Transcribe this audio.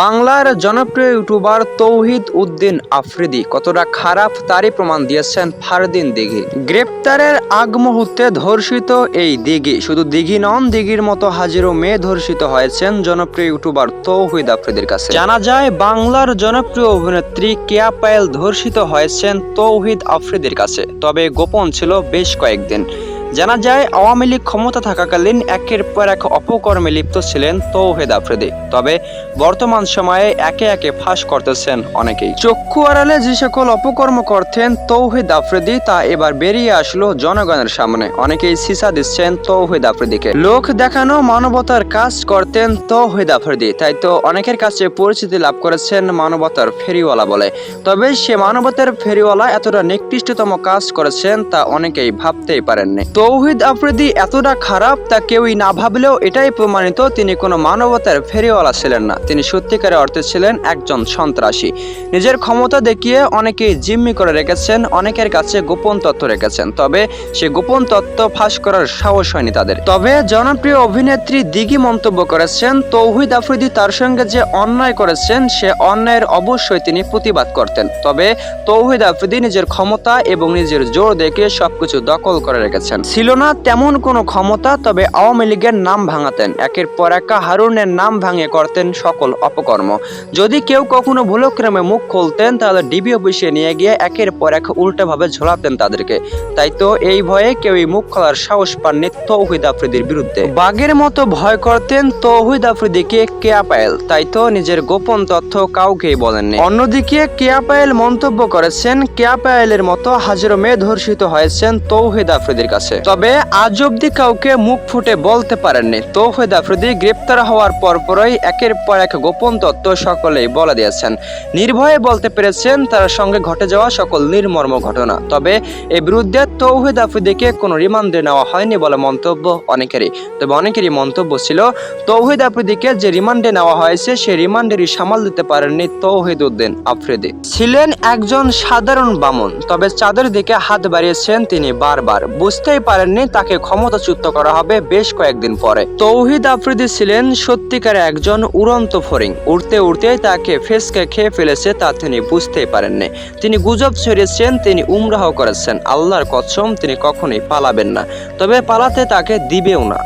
বাংলার জনপ্রিয় ইউটিউবার তৌহিদ উদ্দিন আফ্রিদি কতটা খারাপ তারই প্রমাণ দিয়েছেন ফারদিন দিঘি। গ্রেপ্তারের আগ মুহূর্তে ধর্ষিত এই দিঘি। শুধু দিঘি নন, দিঘির মতো হাজিরো মেয়ে ধর্ষিত হয়েছেন জনপ্রিয় ইউটিউবার তৌহিদ আফ্রিদির কাছে। জানা যায়, বাংলার জনপ্রিয় অভিনেত্রী কেয়া পায়েল ধর্ষিত হয়েছেন তৌহিদ আফ্রিদির কাছে। তবে গোপন ছিল বেশ কয়েকদিন। জানা যায়, আওয়ামী লীগ ক্ষমতা থাকাকালীন একের পর এক অপকর্মে লিপ্ত ছিলেন তৌহিদ আফ্রিদি। তবে বর্তমান সময়ে একে একে ফাঁস করতেছেন অনেকেই। চক্ষু আড়ালে যে সকল অপকর্ম করতেন তৌহিদ আফ্রিদি, তা এবার বেরিয়ে আসলো জনগণের সামনে। অনেকেই সিসা দিচ্ছেন তৌহিদ আফ্রিদিকে। লোক দেখানো, মানবতার কাজ করতেন তৌহিদ আফ্রিদি। তাই তো অনেকের কাছে পরিচিতি লাভ করেছেন মানবতার ফেরিওয়ালা বলে। তবে সে মানবতার ফেরিওয়ালা এতটা নিকৃষ্টতম কাজ করেছেন তা অনেকেই ভাবতেই পারেননি। তৌহিদ আফ্রিদি এতটা খারাপ তা কেউই না ভাবলেও এটাই প্রমাণিত তিনি কোনো মানবতার ফেরিওয়ালা ছিলেন না। তিনি সত্যিকারের অর্থে ছিলেন একজন সন্ত্রাসী। নিজের ক্ষমতা দেখিয়ে অনেকেই জিম্মি করে রেখেছেন, অনেকের কাছে গোপন তথ্য রেখেছেন, তবে সে গোপন তথ্য ফাঁস করার সাহস হয়নি তাদের। তবে জনপ্রিয় অভিনেত্রী দিঘি মন্তব্য করেছেন, তৌহিদ আফ্রিদি তার সঙ্গে যে অন্যায় করেছেন, সে অন্যায়ের অবশ্যই তিনি প্রতিবাদ করতেন। তবে তৌহিদ আফ্রিদি নিজের ক্ষমতা এবং নিজের জোর দেখে সবকিছু দখল করে রেখেছেন। ছিল না তেমন কোনো ক্ষমতা, তবে আওয়ামী লীগের নাম ভাঙাতেন। একের পর একা হারুনের নাম ভাঙে করতেন সকল অপকর্ম। যদি কেউ কখনো ভুলক্রমে মুখ খুলতেন, তাহলে ডিবি অফিসে নিয়ে গিয়ে একের পর এক উল্টোভাবে ঝোলাতেন তাদেরকে। তাই তো এই ভয়ে কেউই মুখ খোলার সাহস পাননি তৌহিদ আফ্রিদির বিরুদ্ধে। বাঘের মতো ভয় করতেন তৌহিদ আফ্রিদিকে কেয়া পায়েল। তাই তো নিজের গোপন তথ্য কাউকেই বলেননি। অন্যদিকে কেয়া পায়েল মন্তব্য করেছেন, কেয়া পায়েলের মতো হাজারো মেয়ে ধর্ষিত হয়েছেন তৌহিদ আফ্রিদির কাছে। তবে আজ অব্দি কাউকে মুখ ফুটে বলতে পারেননি। তৌহিদ আফ্রিদি গ্রেপ্তার হওয়ার পরপরই একের পর এক গোপন তথ্য সকলেই বলে দিয়েছেন। নির্ভয়ে বলতে পেরেছেন তার সঙ্গে ঘটে যাওয়া সকল নির্মর্ম ঘটনা। তবে এর বিরুদ্ধে তৌহিদ আফ্রিদিকে কোনো রিমান্ডে নেওয়া হয়নি বলে মন্তব্য অনেকেরই। তবে অনেকেরই মন্তব্য ছিল তৌহিদ আফ্রিদিকে যে রিমান্ডে নেওয়া হয়েছে সে রিমান্ডেরই সামাল দিতে পারেননি তৌহিদ উদ্দিন আফ্রিদি। ছিলেন একজন সাধারণ বামন, তবে চাঁদের দিকে হাত বাড়িয়েছেন তিনি বারবার। বুঝতেই পারেননি, তাকে ক্ষমতাচ্যুত করা হবে বেশ কয়েকদিন পরে। তৌহিদ আফ্রিদি ছিলেন সত্যিকার একজন উড়ন্ত ফরিং উড়তে উড়তে তাকে ফেসকে খেয়ে ফেলেছে, তা তিনি বুঝতেই পারেননি। তিনি গুজব ছড়িয়েছেন তিনি উমরাহ করেছেন। আল্লাহর কচ্ছম তিনি কখনোই পালাবেন না। তবে পালাতে তাকে দিবেও না।